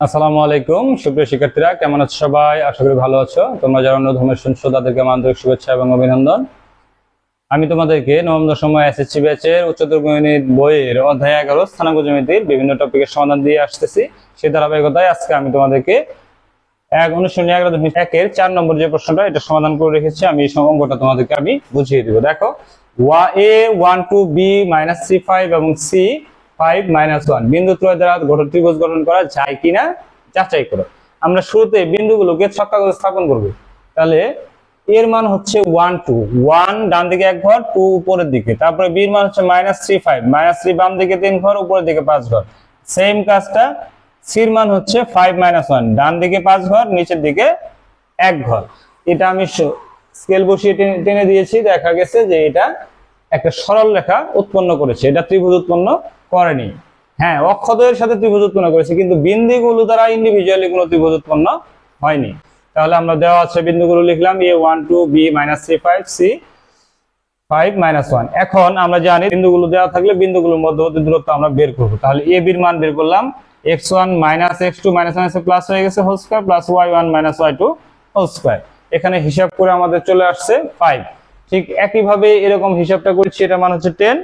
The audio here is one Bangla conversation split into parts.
আসসালামু আলাইকুম। সুপ্রিয় শিক্ষার্থীরা, কেমন আছো সবাই? আশা করি ভালো আছো। তোমরা যারা অন্য ধর্মের শুনছো, তাদেরকে আন্তরিক শুভেচ্ছা এবং অভিনন্দন। আমি তোমাদেরকে নবম দশম এসএসসি ব্যাচের উচ্চতর গণিত বইয়ের অধ্যায় এগারো, স্থানাঙ্ক জ্যামিতির বিভিন্ন টপিকের সমাধান দিয়ে আসতেছি। সেই ধারাবাহিকতায় আজকে আমি তোমাদেরকে এক অনুশীলনী এগারো দশমিক একের চার নম্বর যে প্রশ্নটা, এটা সমাধান করে রেখেছি। আমি এই অঙ্কটা তোমাদেরকে আমি বুঝিয়ে দিব। দেখো, ওয়া A, one, two, B, minus three, five এবং সি ফাইভ মাইনাস ওয়ান বিন্দু ত্রয় দ্বারা গঠন, ত্রিভুজ গঠন করা যায় কিনা যাচাই করো। আমরা শুরুতে বিন্দুগুলোকে ছক্কা করে স্থাপন করব। তাহলে এর মান হচ্ছে ওয়ান টু ওয়ান ডান দিকে এক ঘর টু উপরের দিকে। তারপরে বির মান হচ্ছে minus three five minus three বাম দিকে তিন ঘর, উপরের দিকে পাঁচ ঘর। সেম কাজটা সির মান হচ্ছে ফাইভ মাইনাস ওয়ান ডান দিকে পাঁচ ঘর, নিচের দিকে এক ঘর। এটা আমি স্কেল বসিয়ে টেনে- টেনে দিয়েছি। দেখা গেছে যে এটা একটা সরল রেখা উৎপন্ন করেছে। এটা ত্রিভুজ উৎপন্ন করেনি। হ্যাঁ অক্ষদের সাথে ত্রিভুজ উৎপন্ন করেছে, কিন্তু বিন্দুগুলো দ্বারা ইন্ডিভিজুয়ালি কোনো ত্রিভুজ উৎপন্ন হয়নি। তাহলে আমরা দেওয়া আছে বিন্দুগুলো লিখলাম A one two B minus three five C five minus one এখন আমরা জানি বিন্দুগুলো দেওয়া থাকলে বিন্দুগুলোর মধ্যবর্তী দূরত্ব আমরা বের করব। তাহলে এ বির মান বের করলাম X one minus X two minus minus plus হয়ে গেছে whole square plus Y one minus Y two whole square এখানে হিসাব করে আমাদের চলে আসছে ফাইভ ঠিক একইভাবে এরকম হিসাবটা করছি এটা মান হচ্ছে টেন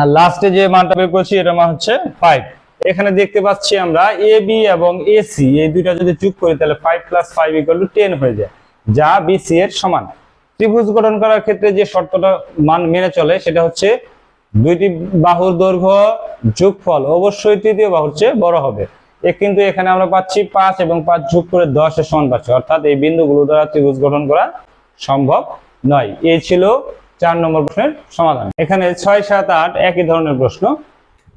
আর লাস্টে যে মানটা বের করছি এটা মান হচ্ছে ফাইভ এখানে দেখতে পাচ্ছি আমরা এ বি এবং এসি এই দুইটা যদি যোগ করি, তাহলে five plus five equal to ten হয়ে যায়। যা বিসি এর সমান। ত্রিভুজ গঠন করার ক্ষেত্রে যে শর্তটা মান মেনে চলে, সেটা হচ্ছে দুইটি বাহুর দৈর্ঘ্য যোগফল অবশ্যই তৃতীয় বাহুর চেয়ে বড় হবে। এ কিন্তু এখানে আমরা পাচ্ছি পাঁচ এবং পাঁচ যোগ করে দশের সমান পাচ্ছি। অর্থাৎ এই বিন্দুগুলো দ্বারা ত্রিভুজ গঠন করা সম্ভব নয়। এই ছিল চার নম্বর প্রশ্নের সমাধান। এখানে ছয়, সাত, আট একই ধরনের প্রশ্ন।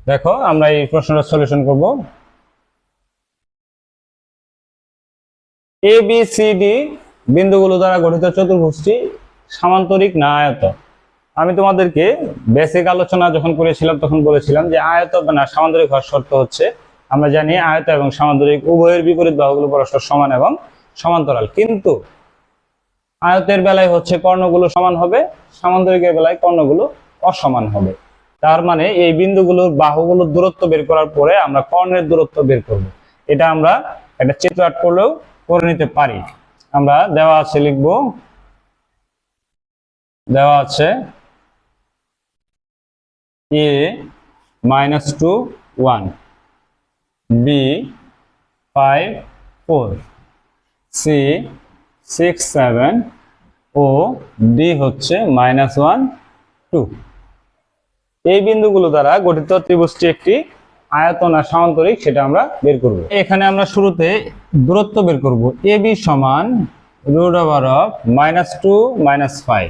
দেখো, আমরা এই প্রশ্নটা সলিউশন করব। এ বি সি ডি বিন্দুগুলো দ্বারা গঠিত চতুর্ভুজটি সামান্তরিক না আয়ত। আমি তোমাদেরকে বেসিক আলোচনা যখন করেছিলাম, তখন বলেছিলাম যে আয়ত না, সামান্তরিক হওয়ার শর্ত হচ্ছে, আমরা জানি আয়ত এবং সামান্তরিক উভয়ের বিপরীত বাহুগুলো পরস্পর সমান এবং সমান্তরাল। কিন্তু আয়তের বেলায় হচ্ছে কর্ণগুলো সমান হবে, সামান্তরিকের বেলায় কর্ণগুলো অসমান হবে। তার মানে এই বিন্দুগুলোর বাহুগুলোর দূরত্ব বের করার পরে আমরা কর্ণের দূরত্ব বের করব। এটা আমরা একটা চিত্র আট করলেও করে নিতে পারি। আমরা দেওয়া আছে লিখব, দেওয়া আছে A minus two one B five four C six seven O D হচ্ছে মাইনাস ওয়ান টু এই বিন্দুগুলো দ্বারা গঠিত ত্রিভুজটি একটি আয়তন আর সামান্তরিক, সেটা আমরা বের করব। এখানে আমরা শুরুতে দূরত্ব বের করব। এ বি সমান root over of minus two minus five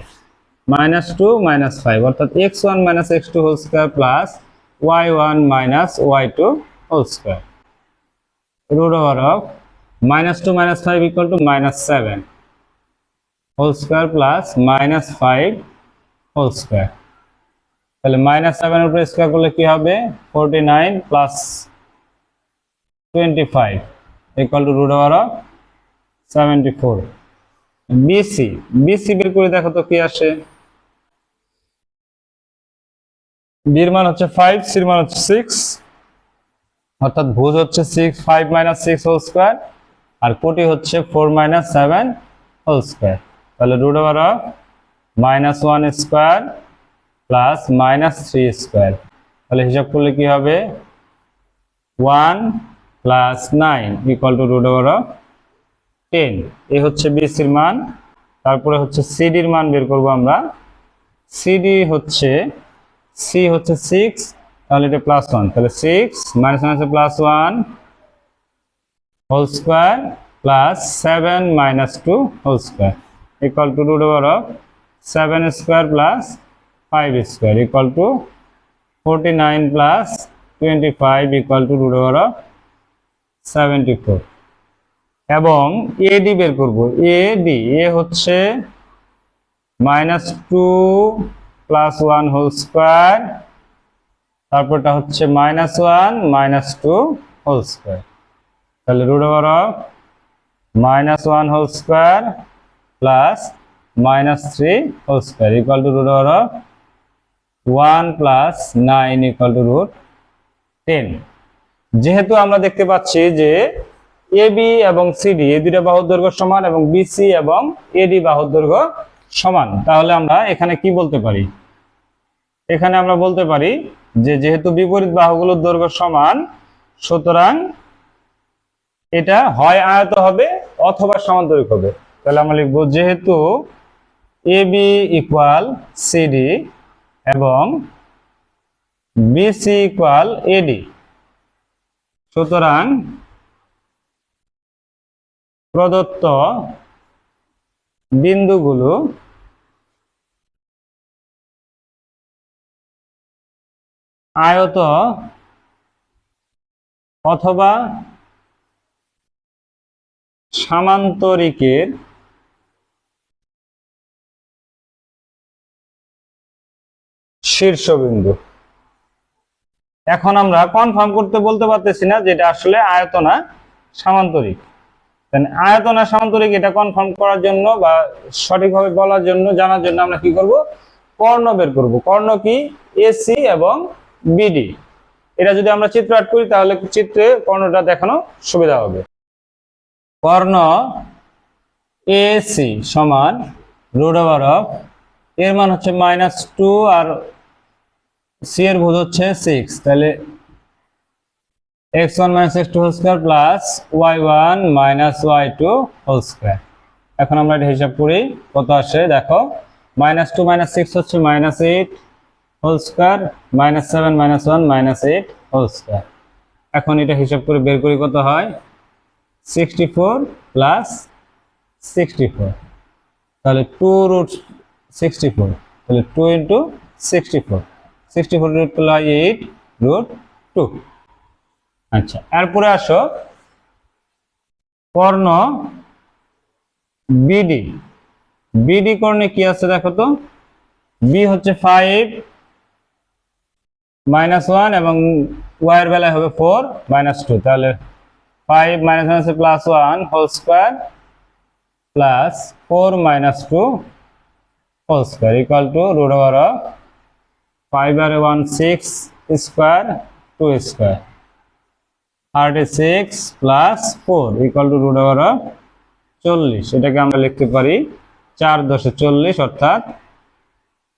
minus two minus five অর্থাৎ X one minus X two whole square plus Y one minus Y two whole square root over of minus 2 minus 5 equal to minus 7 whole square plus minus 5 whole square. তাহলে মাইনাস সেভেন উপরে স্কোয়ার করলে কি হবে? Forty nine plus twenty five equal to root over of seventy four BC BC বের করে দেখো তো কি আসে? বির মান হচ্ছে ফাইভ সির মান হচ্ছে সিক্স অর্থাৎ ভুজ হচ্ছে six five minus six whole square আর কোটি হচ্ছে four minus seven whole square. তাহলে root over of minus one square plus minus three square. তাহলে হিসাব করলে কি হবে? One plus nine equal to root over of ten এই হচ্ছে বিসির মান। তারপরে হচ্ছে সিডির মান বের করব আমরা। সিডি হচ্ছে সি হচ্ছে সিক্স তাহলে এটা প্লাস ওয়ান তাহলে six minus minus plus one whole square plus seven minus two whole square equal to root over of seven square plus five square equal to forty nine plus twenty five equal to root over of seventy four এবং এডি বের করব। এডি এ হচ্ছে minus two plus one whole square তারপরটা হচ্ছে minus one minus two whole square তাহলে root over of minus one whole square plus minus three whole square equal to root over of one plus nine equal to root ten যেহেতু আমরা দেখতে পাচ্ছি যে এবি এবং সিডি এই দুইটা বাহুর দৈর্ঘ্য সমান এবং বিসি এবং এডি বাহুর দৈর্ঘ্য সমান, তাহলে আমরা এখানে কি বলতে পারি? এখানে আমরা বলতে পারি যে যেহেতু বিপরীত বাহুগুলোর দৈর্ঘ্য সমান, সুতরাং এটা হয় আয়ত হবে অথবা সমান্তরিক হবে। তাহলে আমরা লিখব যেহেতু এবি ইকুয়াল সিডি এবং বিসি ইকুয়াল এডি সুতরাং প্রদত্ত বিন্দুগুলো আয়ত অথবা সামান্তরিকের শীর্ষবিন্দু। এখন আমরা কনফার্ম করতে বলতে পারতেছি না যেটা আসলে আয়তনা সামান্তরিক। আয়তনা সামান্তরিক এটা কনফার্ম করার জন্য বা সঠিকভাবে বলার জন্য, জানার জন্য আমরা কি করব? কর্ণ বের করব। কর্ণ কি? এসি এবং বিডি এটা যদি আমরা চিত্র আট করি তাহলে চিত্রে কর্ণটা দেখানো সুবিধা হবে। কর্ণ এসি সমান রুট ওভার অফ, এর মান হচ্ছে মাইনাস টু আর সি এর ভুজ হচ্ছে সিক্স তাহলে x one minus x two whole square plus y one minus y two whole square এখন আমরা এটা হিসাব করি, কত আসে? দেখো মাইনাস টু মাইনাস সিক্স হচ্ছে minus eight whole square minus seven minus one minus eight whole square এখন এটা হিসাব করে বের করি কত হয়? Sixty four plus sixty four তাহলে টু রুট সিক্সটি ফোর তাহলে two into sixty four sixty four root হয় এইট রুট টু আচ্ছা এরপরে আসো। কর্ণ বিডি বিডি কর্ণে কি আছে দেখো তো? বি হচ্ছে ফাইভ মাইনাস ওয়ান এবং ওয়াই এর বেলায় হবে ফোর মাইনাস টু তাহলে ফাইভ মাইনাস ওয়ান আছে plus one whole square plus four minus two whole square equal to root over of five R one six square two square thirty six plus four equal to root over of চল্লিশ। এটাকে আমরা লিখতে পারি চার দশে চল্লিশ অর্থাৎ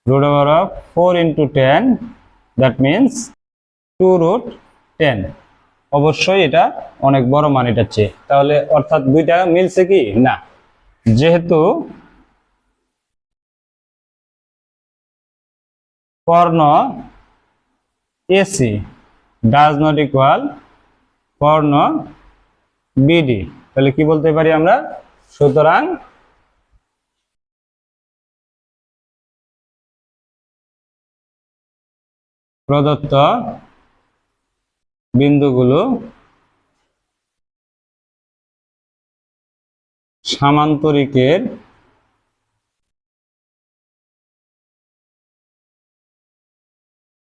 root over of four into ten that means two root ten অবশ্যই এটা অনেক বড় মান এটার চেয়ে। তাহলে অর্থাৎ দুইটা মিলছে কি? না। যেহেতু কর্ণ এসি ডাজ নট ইকুয়াল কর্ণ বিডি। তাহলে কি বলতে পারি আমরা? সুতরাং প্রদত্ত বিন্দুগুলো সামান্তরিকের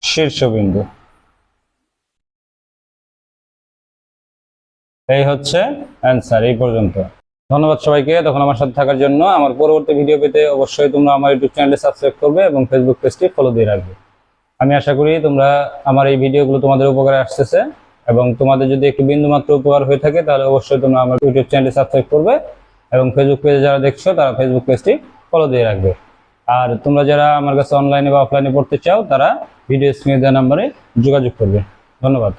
শীর্ষবিন্দু। এই হচ্ছে অ্যান্সার এই পর্যন্ত। ধন্যবাদ সবাইকে, তখন আমার সাথে থাকার জন্য। আমার পরবর্তী ভিডিও পেতে অবশ্যই তোমরা আমার ইউটিউব চ্যানেলে সাবস্ক্রাইব করবে এবং ফেসবুক পেজটি ফলো দিয়ে রাখবে। আমি আশা করি তোমরা আমার এই ভিডিওগুলো তোমাদের উপকারে আসতেছে এবং তোমাদের যদি একটু বিন্দুমাত্র উপকার হয়ে থাকে, তাহলে অবশ্যই তোমরা আমার ইউটিউব চ্যানেলটি সাবস্ক্রাইব করবে এবং ফেসবুক পেজে যারা দেখছ, তারা ফেসবুক পেজটি ফলো দিয়ে রাখবে। আর তোমরা যারা আমার কাছে অনলাইনে বা অফলাইনে পড়তে চাও, তারা ভিডিও স্ক্রিনে দেওয়া নাম্বারে যোগাযোগ করবে। ধন্যবাদ।